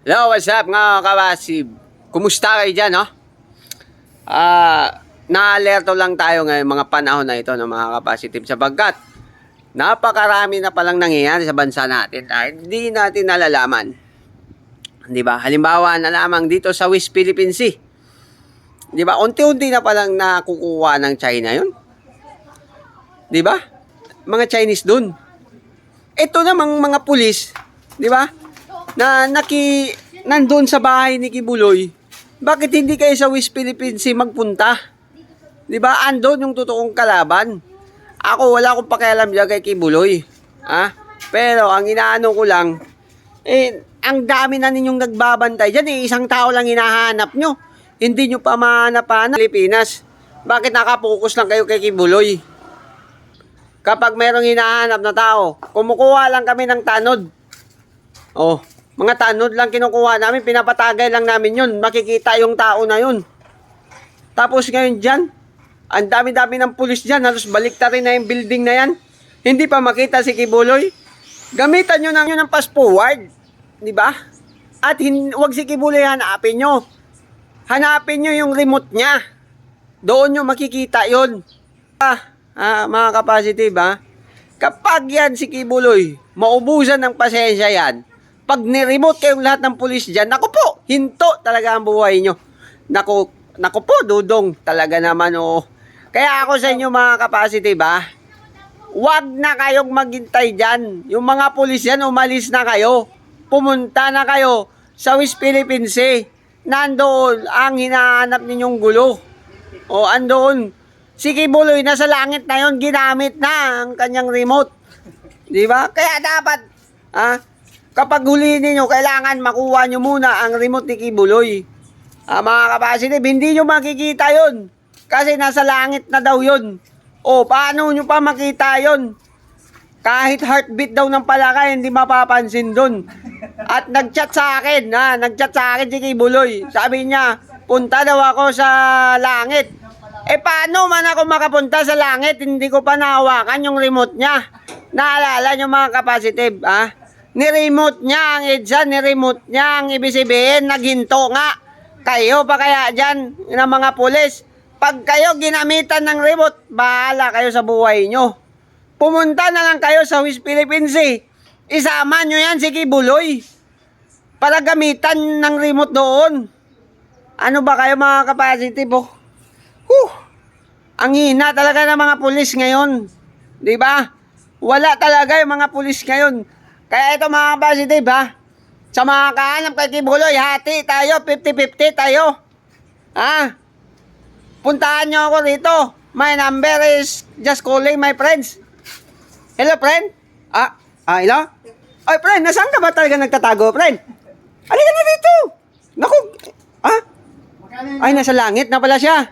Hello, what's up mga kabasib? Kumusta kayo dyan, no? Ah, na-alerto lang tayo ngayon mga panahon na ito ng mga kapasitive sapagkat napakarami na palang nangyayari sa bansa natin dahil hindi natin nalalaman. Di ba? Halimbawa na lamang dito sa West Philippine Sea. Di ba? Unti-unti na palang nakukuha ng China yun. Di ba? Mga Chinese dun. Ito namang mga pulis, di ba? Na naki nandoon sa bahay ni Kibuloy. Bakit hindi kayo sa West Philippine Sea magpunta? Di ba? Andon yung totoong kalaban. Ako wala akong pakialam diyan kay Kibuloy. Ha? Pero ang inaano ko lang eh ang dami na ninyong nagbabantay diyan eh isang tao lang hinahanap nyo. Hindi nyo pa mahanap-hanap Pilipinas. Bakit nakapokus lang kayo kay Kibuloy? Kapag mayroong hinahanap na tao, kumukuha lang kami ng tanod. Oh, mga tanod lang kinukuha namin, pinapatagay lang namin yun. Makikita yung tao na yun. Tapos ngayon dyan, ang dami-dami ng pulis dyan, halos baliktarin na yung building na yan. Hindi pa makita si Kibuloy. Gamitan nyo na yun ng fast. Di ba? At hin- wag si Kibuloy hanapin nyo. Hanapin nyo yung remote niya. Doon nyo makikita yon. Ah, ah, mga kapasitive ha. Kapag yan si Kibuloy, maubusan ng pasensya yan. Pag niremote kayong lahat ng pulis dyan, naku po, hinto talaga ang buhay nyo. Naku, naku po, dudong talaga naman oh. Kaya ako sa inyo mga kapasitive ha, Huwag na kayong maghintay dyan. Yung mga pulis yan, umalis na kayo. Pumunta na kayo sa West Philippine Sea. Nandoon ang hinahanap ninyong gulo. O andoon. Si Kibuloy nasa langit na yon ginamit na ang kanyang remote. Di ba? Kaya dapat, ah, kapag huli ninyo, kailangan makuha nyo muna ang remote ni Kibuloy. Ah, mga kapasitive, hindi nyo makikita yon Kasi nasa langit na daw yon O, paano nyo pa makita yon Kahit heartbeat daw ng palaka, hindi mapapansin dun. At nagchat sa akin, ha, nagchat sa akin si Kibuloy. Sabi niya, punta daw ako sa langit. Eh, paano man ako makapunta sa langit? Hindi ko pa nahawakan yung remote niya. Naalala nyo mga kapasitive, ha? Ni-remote niya ang EDSA, ni-remote niya ang ibig naghinto nga. Kayo pa kaya dyan, ng mga pulis, pag kayo ginamitan ng remote, bahala kayo sa buhay nyo. Pumunta na lang kayo sa West Philippine Sea. Isama nyo yan si Kibuloy. Para gamitan ng remote doon. Ano ba kayo mga kapasitive oh? Huh! Ang hina talaga ng mga pulis ngayon. Di ba? Wala talaga yung mga pulis ngayon. Kaya ito mga kapasitive ha. Sa mga kahanap kay Kibuloy, hati tayo, 50-50 tayo. Ha? Puntahan nyo ako rito. My number is just calling my friends. Hello, friend? Ah, ah, hello? Ay, friend, nasaan ka ba talaga nagtatago, friend? Halika na dito. Naku, ah? Ay, nasa langit na pala siya.